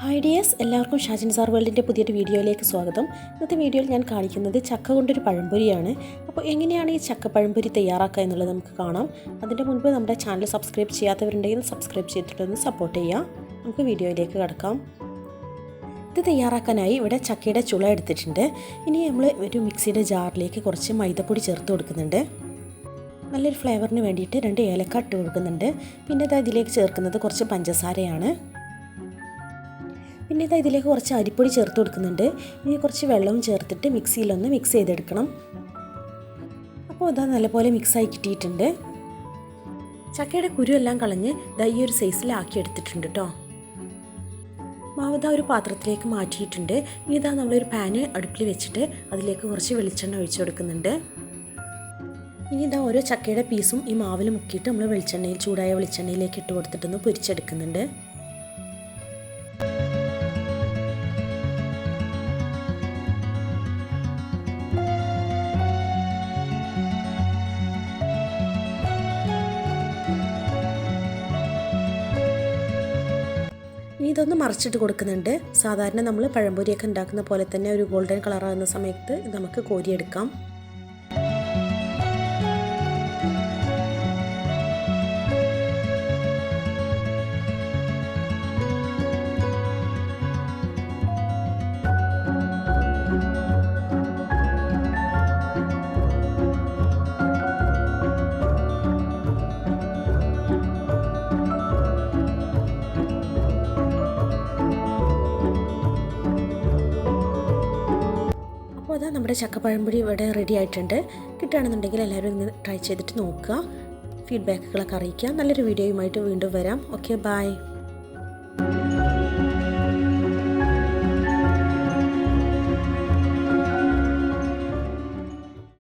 Hi dears എല്ലാവർക്കും Shajin sir വേൾഡിന്റെ പുതിയൊരു വീഡിയോയിലേക്ക് സ്വാഗതം. ഇന്നത്തെ വീഡിയോയിൽ ഞാൻ കാണിക്കുന്നത് ചക്ക കൊണ്ടൊരു പഴംപൊരിയാണ്. അപ്പോൾ എങ്ങനെയാണ് ഈ ചക്ക പഴംപൊരി തയ്യാറാക്കുക എന്നുള്ളത് നമുക്ക് കാണാം. അതിന്റെ മുൻപ് നമ്മുടെ ചാനൽ സബ്സ്ക്രൈബ് ചെയ്യാത്തവരുണ്ടെങ്കിൽ സബ്സ്ക്രൈബ് ചെയ്തിട്ടൊന്ന് സപ്പോർട്ട് ചെയ്യാം. നമുക്ക് വീഡിയോയിലേക്ക് കിടക്കാം. ഇത് തയ്യാറാക്കാനായി ഇവിടെ ചക്കയുടെ ചുള എടുത്തിട്ടുണ്ട്. ഇനി നമ്മൾ ഒരു മിക്സിയുടെ ജാറിലേക്ക് കുറച്ച് മൈദപ്പൊടി ചേർത്ത് കൊടുക്കുന്നുണ്ട്. നല്ലൊരു ഫ്ലേവറിന് വേണ്ടിയിട്ട് രണ്ട് ഏലക്ക ഇട്ട് കൊടുക്കുന്നുണ്ട്. പിന്നെ അത് ഇതിലേക്ക് ചേർക്കുന്നത് കുറച്ച് പഞ്ചസാരയാണ്. പിന്നെ ഇത് ഇതിലേക്ക് കുറച്ച് അരിപ്പൊടി ചേർത്ത് കൊടുക്കുന്നുണ്ട്. ഇനി കുറച്ച് വെള്ളവും ചേർത്തിട്ട് മിക്സിയിലൊന്ന് മിക്സ് ചെയ്തെടുക്കണം. അപ്പോൾ ഇതാ നല്ലപോലെ മിക്സായി കിട്ടിയിട്ടുണ്ട്. ചക്കയുടെ കുരുവെല്ലാം കളഞ്ഞ് ഇതാ ഈ ഒരു സൈസിലാക്കി എടുത്തിട്ടുണ്ട് കേട്ടോ മാവ് ഒരു പാത്രത്തിലേക്ക് മാറ്റിയിട്ടുണ്ട്. ഇനി ഇതാ നമ്മളൊരു പാന് അടുപ്പിൽ വെച്ചിട്ട് അതിലേക്ക് കുറച്ച് വെളിച്ചെണ്ണ ഒഴിച്ചു കൊടുക്കുന്നുണ്ട്. ഇനി ഇതാ ഓരോ ചക്കയുടെ പീസും ഈ മാവിൽ മുക്കിയിട്ട് നമ്മൾ വെളിച്ചെണ്ണയിൽ ചൂടായ വെളിച്ചെണ്ണയിലേക്ക് ഇട്ട് കൊടുത്തിട്ടൊന്ന് പൊരിച്ചെടുക്കുന്നുണ്ട്. ഇനി ഇതൊന്ന് മറിച്ചിട്ട് കൊടുക്കുന്നുണ്ട്. സാധാരണ നമ്മൾ പഴംപൊരിയൊക്കെ ഉണ്ടാക്കുന്ന പോലെ തന്നെ ഒരു ഗോൾഡൻ കളറാകുന്ന സമയത്ത് നമുക്ക് കോരിയെടുക്കാം. അപ്പോൾ അതാ നമ്മുടെ ചക്കപ്പഴംപൊടി ഇവിടെ റെഡി ആയിട്ടുണ്ട്. കിട്ടുകയാണെന്നുണ്ടെങ്കിൽ എല്ലാവരും ഇന്ന് ട്രൈ ചെയ്തിട്ട് നോക്കുക. ഫീഡ്ബാക്കുകളൊക്കെ അറിയിക്കുക. നല്ലൊരു വീഡിയോയുമായിട്ട് വീണ്ടും വരാം. Okay bye